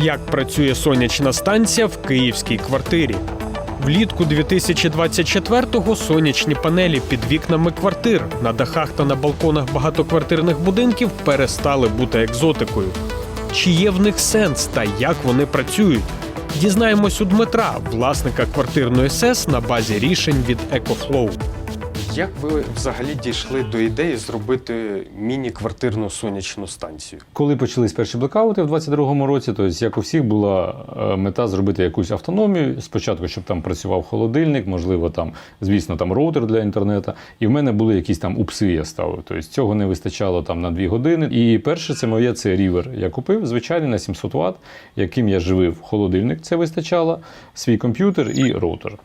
Як працює сонячна станція в київській квартирі? Влітку 2024-го сонячні панелі під вікнами квартир на дахах та на балконах багатоквартирних будинків перестали бути екзотикою. Чи є в них сенс та як вони працюють? Дізнаємось у Дмитра, власника квартирної СЕС на базі рішень від EcoFlow. Як ви взагалі дійшли до ідеї зробити міні-квартирну сонячну станцію? Коли почались перші блекаути в 22-му році, то як у всіх була е, мета зробити якусь автономію. Спочатку, щоб там працював холодильник, можливо, там, звісно, там роутер для інтернету. І в мене були якісь там упси, я ставив. Тобто цього не вистачало там на 2 години. І перше це моє це рівер. Я купив звичайний на 700 Вт, яким я живив холодильник. Це вистачало, свій комп'ютер і роутер.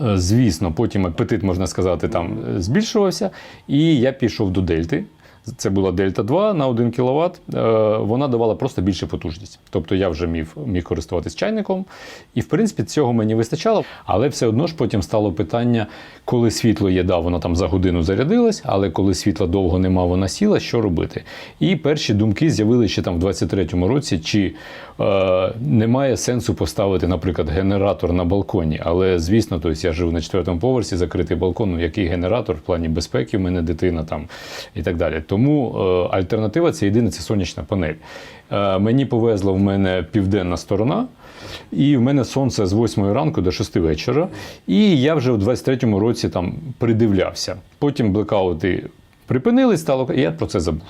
Е, Звісно, потім апетит, можна сказати, там е, збільшувався, і я пішов до дельти. Це була Дельта 2 на 1 кВт. Вона давала просто більше потужність. Тобто я вже міг, міг користуватись чайником. І, в принципі, цього мені вистачало. Але все одно ж потім стало питання, коли світло є, да, воно там за годину зарядилось, але коли світла довго нема, вона сіла, що робити? І перші думки з'явилися ще там в 23-му році, чи е, немає сенсу поставити, наприклад, генератор на балконі. Але звісно, тобто я живу на четвертому поверсі, закритий балкон. Ну, який генератор в плані безпеки, у мене дитина там і так далі. Тому е, альтернатива це єдина це сонячна панель. Е, мені повезло, в мене південна сторона, і в мене сонце з 8 ранку до 6 вечора. І я вже у 23-му році там придивлявся. Потім блекаути припинились, стало, я про це забув.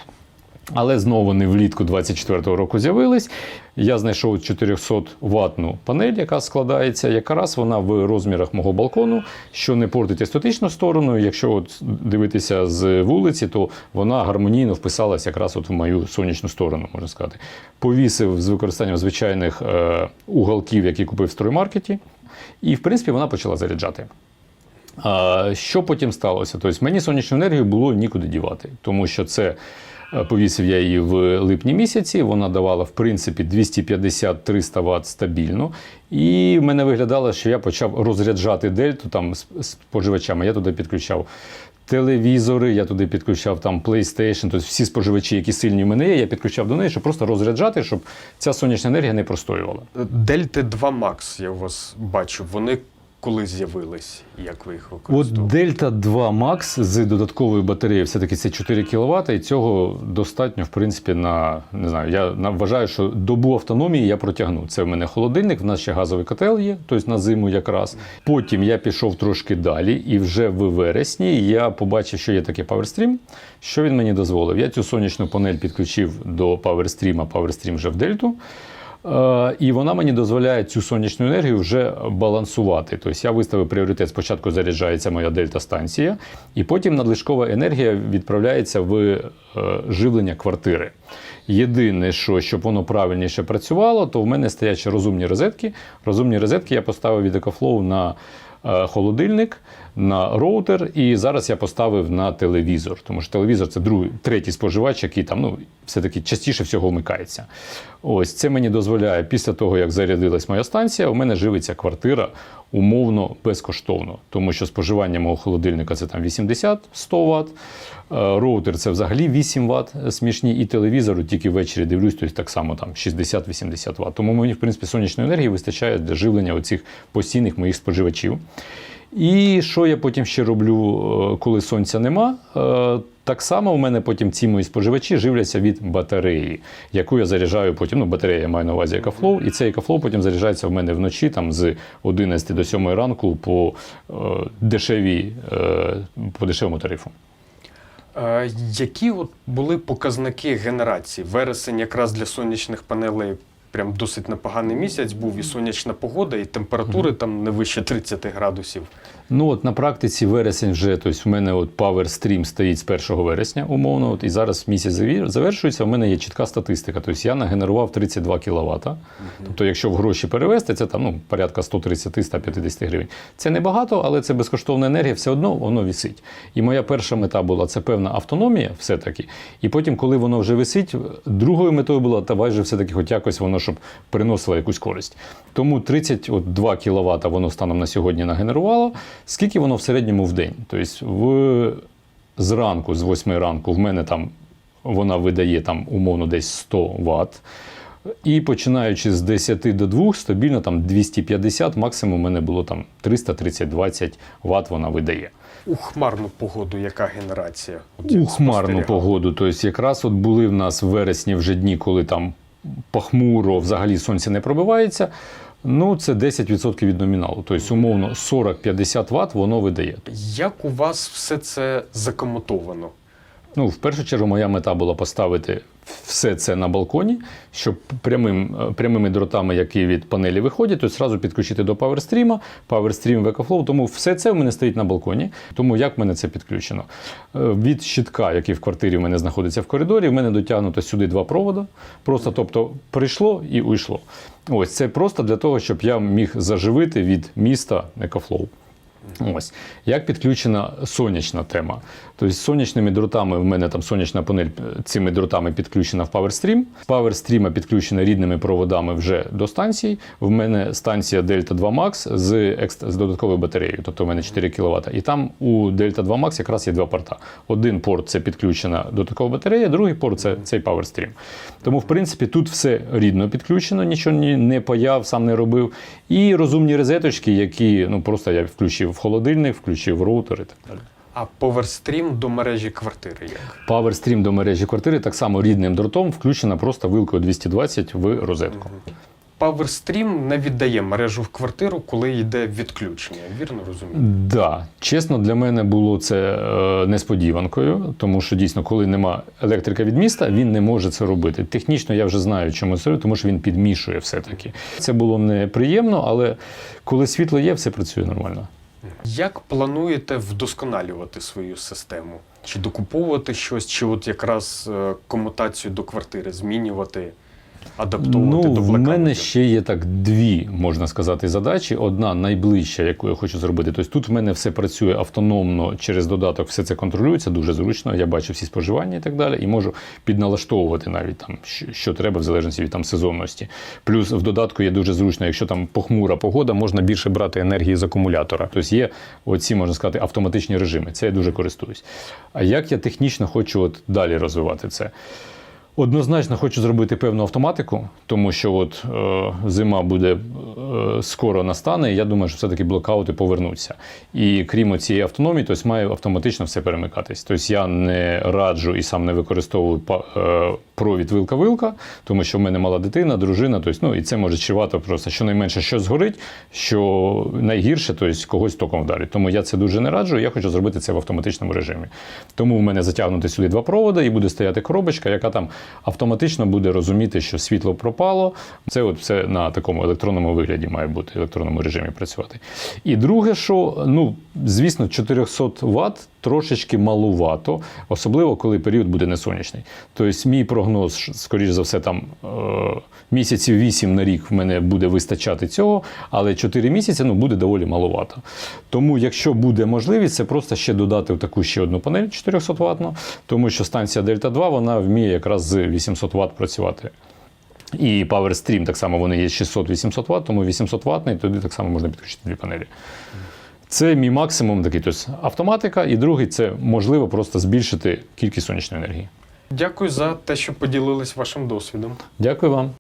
Але знову вони влітку 24-го року з'явились. Я знайшов 400 ватну панель, яка складається. Якраз вона в розмірах мого балкону, що не портить естетичну сторону. Якщо от дивитися з вулиці, то вона гармонійно вписалась якраз от в мою сонячну сторону, можна сказати. Повісив з використанням звичайних е, уголків, які купив в строймаркеті, і в принципі вона почала заряджати. Що потім сталося? Тобто мені сонячну енергію було нікуди дівати, тому що це. Е, Повісив я її в липні місяці. Вона давала в принципі 250-300 Вт стабільно. І в мене виглядало, що я почав розряджати дельту там з споживачами. Я туди підключав телевізори, я туди підключав там PlayStation, тобто всі споживачі, які сильні в мене є, я підключав до неї, щоб просто розряджати, щоб ця сонячна енергія не простоювала. Дельти 2 Max, я у вас бачу. Вони коли з'явились? Як ви їх От використовуєте? Дельта 2 Max з додатковою батареєю, все-таки це 4 кВт, і цього достатньо, в принципі, на не знаю. Я вважаю, що добу автономії я протягну. Це в мене холодильник, в нас ще газовий котел є, тобто на зиму якраз. Потім я пішов трошки далі, і вже в вересні я побачив, що є таке PowerStream. Що він мені дозволив? Я цю сонячну панель підключив до PowerStream, а PowerStream вже в Дельту. Е, І вона мені дозволяє цю сонячну енергію вже балансувати. Тобто я виставив пріоритет. Спочатку заряджається моя дельта-станція, і потім надлишкова енергія відправляється в е, живлення квартири. Єдине, що щоб воно правильніше працювало, то в мене стоять розумні розетки. Розумні розетки я поставив від EcoFlow на е, холодильник, на роутер, і зараз я поставив на телевізор, тому що телевізор це другий, третій споживач, який там ну, все-таки частіше всього вмикається. Ось це мені дозволяє, після того, як зарядилась моя станція, у мене живиться квартира умовно безкоштовно, тому що споживання мого холодильника це там 80-100 Вт. Е, Роутер це взагалі 8 Вт смішні, і телевізору тільки ввечері дивлюсь, тобто так само там 60-80 Вт. Тому мені, в принципі, сонячної енергії вистачає для живлення оцих постійних моїх споживачів. І що я потім ще роблю, е, коли сонця нема? Е, Так само у мене потім ці мої споживачі живляться від батареї, яку я заряджаю потім. Ну, батарея я маю на увазі EcoFlow, і цей EcoFlow потім заряджається в мене вночі там, з 11 до 7 ранку по е, дешевій, по дешевому тарифу. Які от були показники генерації? Вересень якраз для сонячних панелей прям досить непоганий місяць був, і сонячна погода, і температури там не вище 30 градусів. Ну от на практиці вересень вже, тобто в мене от Power Stream стоїть з 1 вересня, умовно, от, і зараз місяць завершується. У мене є чітка статистика. Тобто я нагенерував 32 кВт. Тобто, якщо в гроші перевести, це там ну, порядка 130-150 гривень. Це небагато, але це безкоштовна енергія, все одно воно висить. І моя перша мета була це певна автономія, все-таки. І потім, коли воно вже висить, другою метою була давай же все-таки, хоч якось воно щоб приносило якусь користь. Тому 32 кВт воно станом на сьогодні нагенерувало. Скільки воно в середньому в день? Тобто в зранку, з 8 ранку, в мене там вона видає там умовно десь 100 Вт. І починаючи з 10 до 2, стабільно там 250, максимум у мене було там 330-20 Вт вона видає. У хмарну погоду яка генерація? От У хмарну погоду. Тобто, якраз от були в нас в вересні вже дні, коли там похмуро, взагалі сонце не пробивається. Ну, це 10% від номіналу. Тобто, умовно, 40-50 Вт воно видає. Як у вас все це закомотовано? Ну, в першу чергу, моя мета була поставити все це на балконі, щоб прямим, е, прямими дротами, які від панелі виходять, то зразу підключити до PowerStream, PowerStream в EcoFlow. Тому все це в мене стоїть на балконі. Тому як в мене це підключено? Е, Від щитка, який в квартирі в мене знаходиться в коридорі, в мене дотягнуто сюди два провода. Просто, тобто, прийшло і уйшло. Ось це просто для того, щоб я міг заживити від міста EcoFlow. Ось як підключена сонячна тема. Тобто з сонячними дротами в мене там сонячна панель е, цими дротами підключена в PowerStream. З PowerStream підключена рідними проводами вже до станції. В мене станція Delta 2 Max з, екст- з додатковою батареєю, тобто в мене 4 кВт. І там у Delta 2 Max якраз є два порта. Один порт це підключена додаткова батарея, другий порт це цей PowerStream. Тому, в принципі, тут все рідно підключено, нічого ні- не паяв, сам не робив. І розумні розеточки, які ну просто я включив в холодильник, включив роутер і так далі. А поверстрім до мережі квартири як? PowerStream до мережі квартири так само рідним дротом включена просто вилкою 220 в розетку. Поверстрім не віддає мережу в квартиру, коли йде відключення. Вірно розумію? Да, чесно, для мене було це е, несподіванкою, тому що дійсно, коли нема електрика від міста, він не може це робити. Технічно я вже знаю, чому це, тому що він підмішує все-таки. Це було неприємно, але коли світло є, все працює нормально. Як плануєте вдосконалювати свою систему? Чи докуповувати щось, чи от якраз е, комутацію до квартири змінювати, адаптовувати Ну, до в блекаутів? мене ще є так дві, можна сказати, задачі. Одна найближча, яку я хочу зробити. Тобто тут в мене все працює автономно через додаток, все це контролюється дуже зручно. Я бачу всі споживання і так далі, і можу підналаштовувати навіть там, що, що треба, в залежності від там сезонності. Плюс в додатку є дуже зручно, якщо там похмура погода, можна більше брати енергії з акумулятора. Тобто є оці, можна сказати, автоматичні режими. Це я дуже користуюсь. А як я технічно хочу от далі розвивати це? Однозначно хочу зробити певну автоматику, тому що от е, зима буде е, скоро настане, і я думаю, що все-таки блокаути повернуться. І крім цієї автономії, тобто має автоматично все перемикатись. Тобто я не раджу і сам не використовую е, провід вилка-вилка, тому що в мене мала дитина, дружина, тобто, ну, і це може чувати просто щонайменше щось згорить, що найгірше, тобто когось током вдарить. Тому я це дуже не раджу, я хочу зробити це в автоматичному режимі. Тому в мене затягнути сюди два проводи і буде стояти коробочка, яка там автоматично буде розуміти, що світло пропало. Це от все на такому електронному вигляді має бути, в електронному режимі працювати. І друге, що ну, звісно, 400 Вт трошечки малувато, особливо коли період буде не сонячний. Тобто, мій прогноз, скоріш за все, там е, місяців 8 на рік в мене буде вистачати цього, але 4 місяці ну, буде доволі маловато. Тому, якщо буде можливість, це просто ще додати в таку ще одну панель 400 ватну, тому що станція Дельта 2 вона вміє якраз з 800 Вт працювати. І PowerStream так само вони є 600-800 Вт, тому 800 ватний, тоді так само можна підключити дві панелі. Це мій максимум такий, тобто автоматика, і другий це можливо просто збільшити кількість сонячної енергії. Дякую за те, що поділились вашим досвідом. Дякую вам.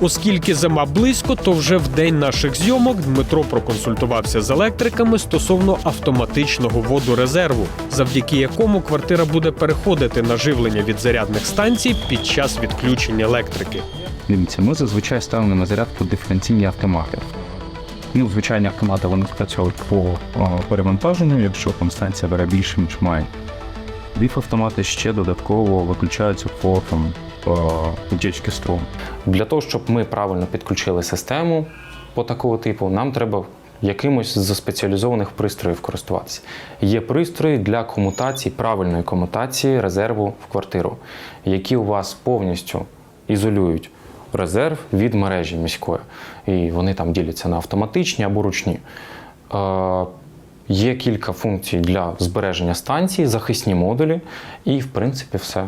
Оскільки зима близько, то вже в день наших зйомок Дмитро проконсультувався з електриками стосовно автоматичного водорезерву, завдяки якому квартира буде переходити на живлення від зарядних станцій під час відключення електрики. Дивіться, ми зазвичай ставимо на зарядку диференційні автомати. Ну, звичайні автомати вони працюють по перевантаженню, якщо там станція бере більше, ніж має. Віф автомати ще додатково виключаються по там, о, утічки струму. Для того, щоб ми правильно підключили систему по такого типу, нам треба якимось з спеціалізованих пристроїв користуватися. Є пристрої для комутації, правильної комутації резерву в квартиру, які у вас повністю ізолюють резерв від мережі міської. І вони там діляться на автоматичні або ручні. Е, Є кілька функцій для збереження станції, захисні модулі, і в принципі все.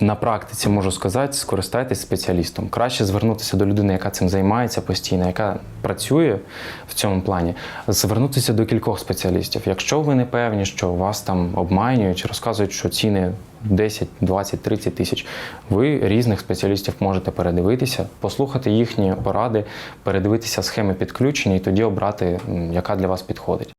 На практиці можу сказати, скористайтесь спеціалістом. Краще звернутися до людини, яка цим займається постійно, яка працює в цьому плані, звернутися до кількох спеціалістів. Якщо ви не певні, що вас там обманюють, розказують, що ціни 10, 20, 30 тисяч, ви різних спеціалістів можете передивитися, послухати їхні поради, передивитися схеми підключення і тоді обрати, яка для вас підходить.